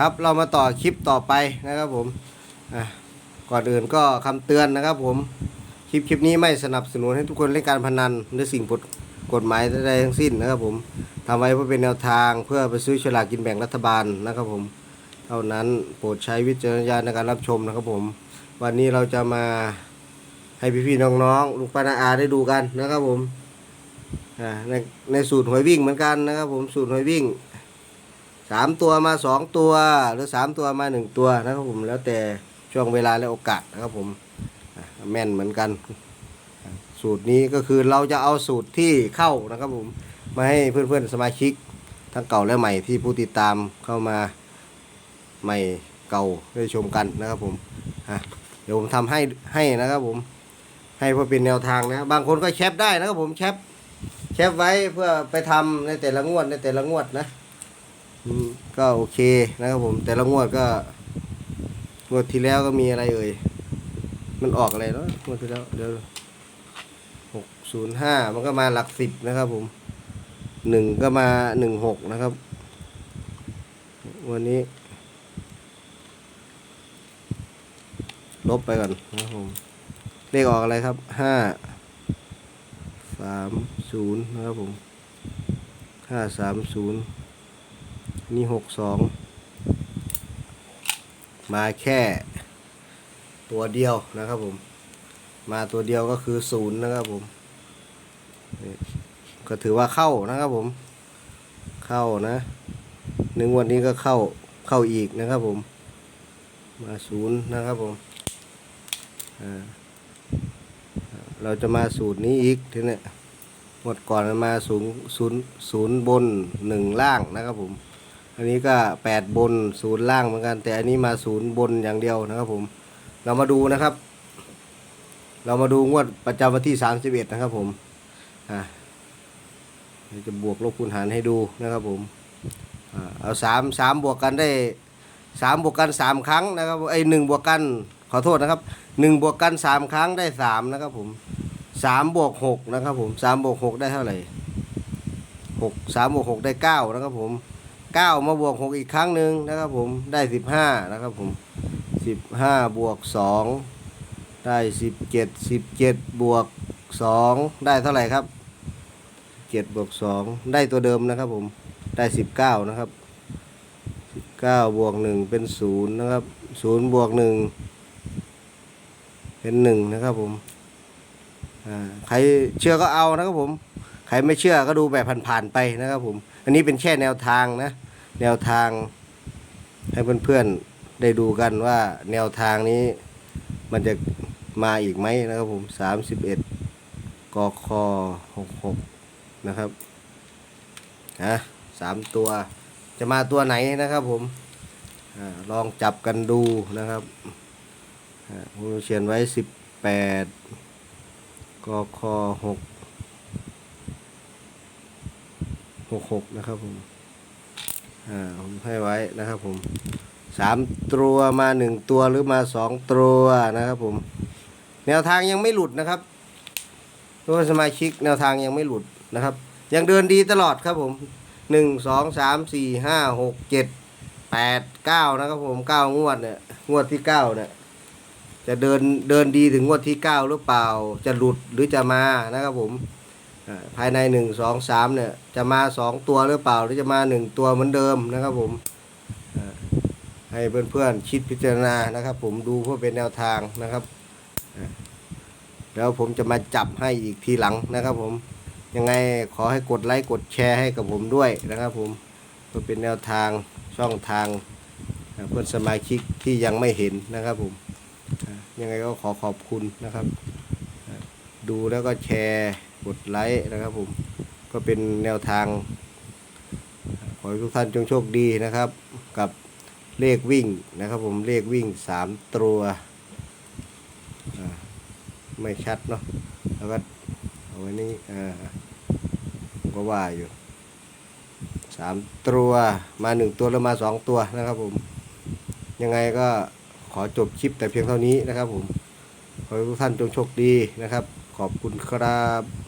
ครับเรามาต่อคลิปต่อไปนะครับผมก่อนอื่นก็คำเตือนนะครับผมคลิปคลิปนี้ไม่สนับสนุนให้ทุกคนเล่นการพนันหรือสิ่งกฎกฎหมายใดๆทั้งสิ้นนะครับผมทำไว้เพื่อเป็นแนวทางเพื่อไปซื้อฉลากกินแบ่งรัฐบาลนะครับผมเท่านั้นโปรดใช้วิจารณญาณในการรับชมนะครับผม วันนี้เราจะมาให้พี่ๆน้องๆลุงป้านาอาได้ดูกันนะครับผมในในสูตรหวยวิ่งเหมือนกันนะครับผมสูตรหวยวิ่ง สามตัวมาสองตัว หรือสามตัวมาหนึ่งตัวนะครับผมแล้วแต่ช่วงเวลาและโอกาสนะครับผมอะแม่นเหมือนกัน สูตรนี้ก็คือเราจะเอาสูตรที่เข้านะครับผมมาให้เพื่อนๆสมาชิก ทั้งเก่าและใหม่ที่ผู้ติดตามเข้ามาใหม่เก่าได้ชมกันนะครับผมเดี๋ยวผมทำให้ให้นะครับผมให้เพื่อเป็นแนวทางนะบางคนก็แคปได้นะครับผมแคปแคปไว้เพื่อไปทำในแต่ละงวดในแต่ละงวดนะ ก็โอเคนะครับผม แต่ละงวดก็ งวดที่แล้วก็มีอะไรเอ่ย มันออกอะไรเนาะงวดที่แล้วเดี๋ยวหกศูนย์ห้ามันก็มาหลักสิบนะครับผมหนึ่งก็มาหนึ่งหกนะครับ วันนี้ ลบไปก่อนนะครับผม เลขออกอะไรครับห้าสามศูนย์นะครับผมห้าสามศูนย์ นี่หกสองมาแค่ตัวเดียวนะครับผม มาตัวเดียวก็คือศูนย์นะครับผม ก็ถือว่าเข้านะครับผม เข้านะหนึ่งวันนี้ก็เข้าเข้าอีกนะครับผม มาศูนย์นะครับผมเราจะมาสูตรนี้อีกทีนี้หมดก่อนมาศูนย์ศูนย์ศูนย์บนหนึ่งล่างนะครับผม อันนี้ก็แปดบนศูนย์ล่างเหมือนกัน แต่อันนี้มาศูนย์บนอย่างเดียวนะครับผมเรามาดูนะครับ เรามาดูงวดประจำวันที่สามสิบเอ็ดนะครับผมอ่าจะบวกลบคูณหารให้ดูนะครับผมอเอาสามสามบวกกันได้สามบวกกันสามครั้งนะครับไอหนึ่งบวกกันขอโทษนะครับหนึ่งบวกกันสามครั้งได้สามนะครับผมสามบวกหกนะครับผมสามบวกหกได้เท่าไหร่หกสามบวกหกได้เก้านะครับผม เก้ามาบวกหกอีกครั้งหนึ่งนะครับผมได้สิบห้านะครับผมสิบห้าบวกสองได้สิบเจ็ดสิบเจ็ดบวกสองได้เท่าไหร่ครับเจ็ดบวกสองได้ตัวเดิมนะครับผมได้สิบเก้านะครับสิบเก้าบวกหนึ่งเป็นศูนย์นะครับศูนย์บวกหนึ่งเป็นหนึ่งนะครับผมใครเชื่อก็เอานะครับผม ใครไม่เชื่อก็ดูแบบผ่านๆไปนะครับผม อันนี้เป็นแค่แนวทางนะ แนวทางให้เพื่อนๆได้ดูกันว่าแนวทางนี้มันจะมาอีกไหมนะครับผมสามสิบเอ็ดกคหกหกนะครับนะสามตัวจะมาตัวไหนนะครับผมอลองจับกันดูนะครับผมเขียนไว้สิบแปดกคหกหกหกนะครับผม อ่าผมให้ไว้นะครับผมสามตัวมาหนึ่งตัวหรือมาสองตัวนะครับผม แนวทางยังไม่หลุดนะครับตัวสมาชิกแนวทางยังไม่หลุดนะครับ ยังเดินดีตลอดครับผมหนึ่งสองสามสี่ห้าหกเจ็ดแปดเก้านะครับผมเก้างวดเนี่ยงวดที่เก้าเนี่ยจะเดินเดินดีถึงงวดที่เก้าหรือเปล่า จะหลุดหรือจะมานะครับผม ภายในหนึ่งสองสามเนี่ยจะมาสองตัวหรือเปล่า หรือจะมาหนึ่งตัวเหมือนเดิมนะครับผมให้เพื่อนๆคิดพิจารณานะครับ ผมดูเพื่อเป็นแนวทางนะครับ แล้วผมจะมาจับให้อีกทีหลังนะครับผมยังไงขอให้กดไลค์กดแชร์ให้กับผมด้วยนะครับผมเพื่อเป็นแนวทางช่องทางเพื่อนสมาชิกที่ยังไม่เห็นนะครับผมยังไงก็ขอขอบคุณนะครับ ดูแล้วก็แชร์ กดไลค์นะครับผมก็เป็นแนวทาง ขอให้ทุกท่านจงโชคดีนะครับ กับเลขวิ่งนะครับผมเลขวิ่งสามตัวไม่ชัดเนาะแล้วก็เอาไว้นี่อ่าผมก็ว่าอยู่สามตัวมาหนึ่งตัวแล้วมาสองตัวนะครับผมยังไงก็ขอจบคลิปแต่เพียงเท่านี้นะครับผมขอให้ทุกท่านจงโชคดีนะครับ ขอบคุณครับ